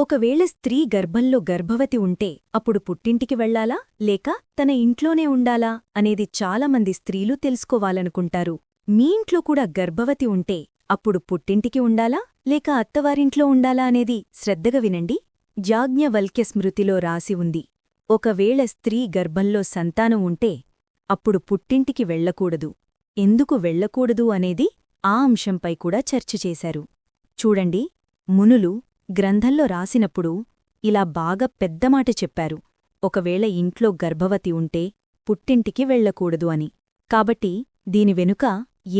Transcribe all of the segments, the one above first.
ఒకవేళ స్త్రీ గర్భంలో గర్భవతి ఉంటే అప్పుడు పుట్టింటికి వెళ్ళాలా లేక తన ఇంట్లోనే ఉండాలా? అనేది చాలామంది స్త్రీలు తెలుసుకోవాలనుకుంటారు. మీ ఇంట్లో కూడా గర్భవతి ఉంటే అప్పుడు పుట్టింటికి ఉండాలా? లేక అత్తవారింట్లో ఉండాలా? అనేది శ్రద్ధగా వినండి. జాజ్ఞవల్క్య స్మృతిలో రాసి ఉంది. ఒకవేళ స్త్రీ గర్భంలో సంతానం ఉంటే అప్పుడు పుట్టింటికి వెళ్ళకూడదు ఎందుకు వెళ్ళకూడదు అనేది ఆ అంశంపై కూడా చర్చ చేశారు. చూడండి. మునులు గ్రంథంలో రాసినప్పుడు ఇలా బాగా పెద్దమాట చెప్పారు. ఒకవేళ ఇంట్లో గర్భవతి ఉంటే పుట్టింటికి వెళ్ళకూడదు అని. కాబట్టి దీని వెనుక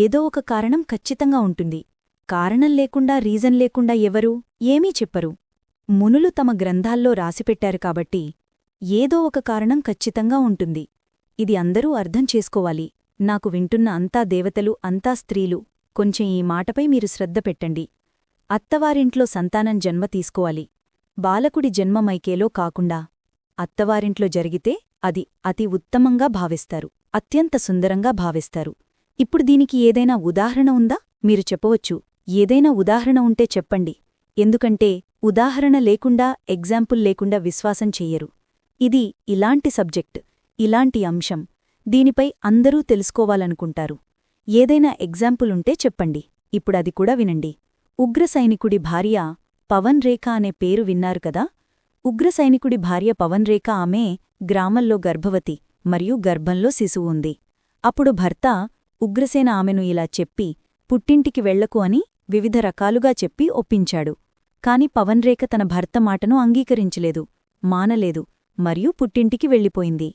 ఏదో ఒక కారణం ఖచ్చితంగా ఉంటుంది. కారణం లేకుండా రీజన్ లేకుండా ఎవరూ ఏమీ చెప్పరు. మునులు తమ గ్రంథాల్లో రాసిపెట్టారు కాబట్టి ఏదో ఒక కారణం ఖచ్చితంగా ఉంటుంది. ఇది అందరూ అర్థం చేసుకోవాలి. నాకు వింటున్న అంతా దేవతలు అంతా స్త్రీలు కొంచెం ఈ మాటపై మీరు శ్రద్ధ పెట్టండి. అత్తవారింట్లో సంతానం జన్మ తీసుకోవాలి. బాలకుడి జన్మ మైకేలో కాకుండా అత్తవారింట్లో జరిగితే అది అతి ఉత్తమంగా భావిస్తారు. అత్యంత సుందరంగా భావిస్తారు. ఇప్పుడు దీనికి ఏదైనా ఉదాహరణ ఉందా? మీరు చెప్పవచ్చు. ఏదైనా ఉదాహరణ ఉంటే చెప్పండి. ఎందుకంటే ఉదాహరణ లేకుండా ఎగ్జాంపుల్ లేకుండా విశ్వాసం చెయ్యరు ఇది ఇలాంటి సబ్జెక్ట్ ఇలాంటి అంశం. దీనిపై అందరూ తెలుసుకోవాలనుకుంటారు. ఏదైనా ఎగ్జాంపుల్ ఉంటే చెప్పండి. ఇప్పుడది కూడా వినండి. ఉగ్రసైనికుడి భార్య పవన్ రేఖ అనే పేరు విన్నారు కదా? ఉగ్రసైనికుడి భార్య పవన్ రేఖ ఆమె గ్రామంలో గర్భవతి మరియు గర్భంలో శిశువు ఉంది. అప్పుడు భర్త ఉగ్రసేన ఆమెను ఇలా చెప్పి పుట్టింటికి వెళ్ళకు అని వివిధ రకాలుగా చెప్పి ఒప్పించాడు. కాని పవన్రేఖ తన భర్త మాటను అంగీకరించలేదు మానలేదు మరియు పుట్టింటికి వెళ్ళిపోయింది.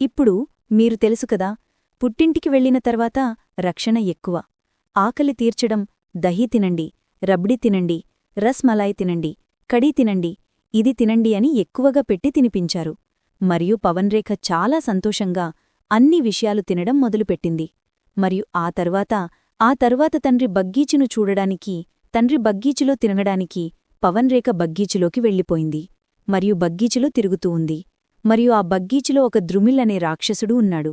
ఇప్పుడు మీరు తెలుసుకదా పుట్టింటికి వెళ్ళిన తర్వాత రక్షణ ఎక్కువ. ఆకలి తీర్చడం దహి తినండి రబ్డి తినండి రస్మలాయ్ తినండి కడీ తినండి ఇది తినండి అని ఎక్కువగా పెట్టి తినిపించారు. మరియు పవన్రేఖ చాలా సంతోషంగా అన్ని విషయాలు తినడం మొదలుపెట్టింది. మరియు ఆ తర్వాత ఆ తరువాత తండ్రి బగ్గీచును చూడడానికి తండ్రి బగ్గీచులో తినగడానికి పవన్రేఖ బగ్గీచులోకి వెళ్ళిపోయింది. మరియు బగ్గీచులో తిరుగుతూ ఉంది. మరియు ఆ బగ్గీచులో ఒక ద్రుమిల్ అనే రాక్షసుడు ఉన్నాడు.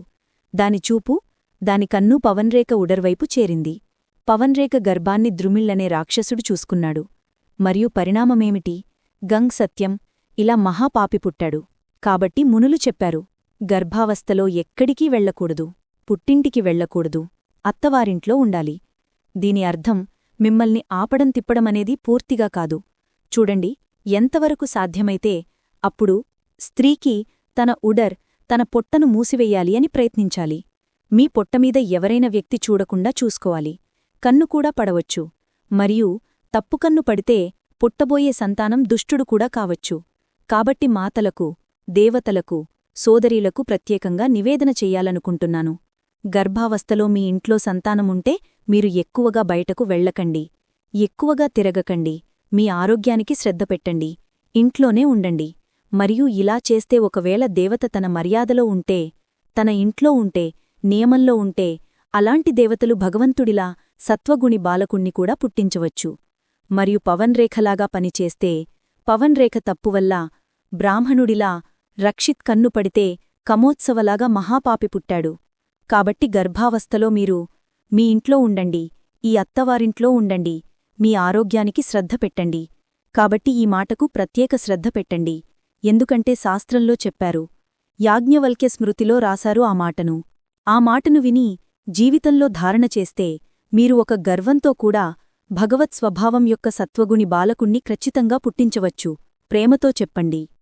దాని చూపు దాని కన్ను పవన్రేఖ ఉడర్వైపు చేరింది. పవన్రేఖ గర్భాన్ని ద్రుమిళ్ళనే రాక్షసుడు చూసుకున్నాడు. మరియు పరిణామమేమిటి? గంగ్ సత్యం ఇలా మహాపాపి పుట్టాడు. కాబట్టి మునులు చెప్పారు గర్భావస్థలో ఎక్కడికీ వెళ్ళకూడదు పుట్టింటికి వెళ్ళకూడదు అత్తవారింట్లో ఉండాలి. దీని అర్థం మిమ్మల్ని ఆపడం తిప్పడమనేది పూర్తిగా కాదు. చూడండి ఎంతవరకు సాధ్యమైతే అప్పుడు స్త్రీకి తన ఉడర్ తన పొట్టను మూసివెయ్యాలి అని ప్రయత్నించాలి. మీ పొట్టమీద ఎవరైన వ్యక్తి చూడకుండా చూసుకోవాలి. కన్ను కూడా పడవచ్చు. మరియు తప్పుకన్ను పడితే పుట్టబోయే సంతానం దుష్టుడు కూడా కావచ్చు. కాబట్టి మాతలకు దేవతలకు సోదరీలకు ప్రత్యేకంగా నివేదన చెయ్యాలనుకుంటున్నాను గర్భావస్థలో మీ ఇంట్లో సంతానముంటే మీరు ఎక్కువగా బయటకు వెళ్ళకండి ఎక్కువగా తిరగకండి. మీ ఆరోగ్యానికి శ్రద్ధ పెట్టండి. ఇంట్లోనే ఉండండి. మరియు ఇలా చేస్తే ఒకవేళ దేవత తన మర్యాదలో ఉంటే తన ఇంట్లో ఉంటే నియమంలో ఉంటే అలాంటి దేవతలు భగవంతుడిలా సత్వగుణి బాలకుణ్ణి కూడా పుట్టించవచ్చు. మరియు పవన్రేఖలాగా పనిచేస్తే పవన్రేఖ తప్పువల్ల బ్రాహ్మణుడిలా రక్షిత్ కన్ను పడితే కమోత్సవలాగా మహాపాపి పుట్టాడు. కాబట్టి గర్భావస్థలో మీరు మీ ఇంట్లో ఉండండి ఈ అత్తవారింట్లో ఉండండి మీ ఆరోగ్యానికి శ్రద్ధ పెట్టండి. కాబట్టి ఈ మాటకు ప్రత్యేక శ్రద్ధ పెట్టండి. ఎందుకంటే శాస్త్రంలో చెప్పారు యాజ్ఞవల్క్య స్మృతిలో రాశారు ఆ మాటను. ఆ మాటను విని జీవితంలో ధారణ చేస్తే మీరు ఒక గర్వంతో కూడా భగవత్ స్వభావం యొక్క సత్వగుణి బాలకుణ్ణి ఖచ్చితంగా పుట్టించవచ్చు. ప్రేమతో చెప్పండి.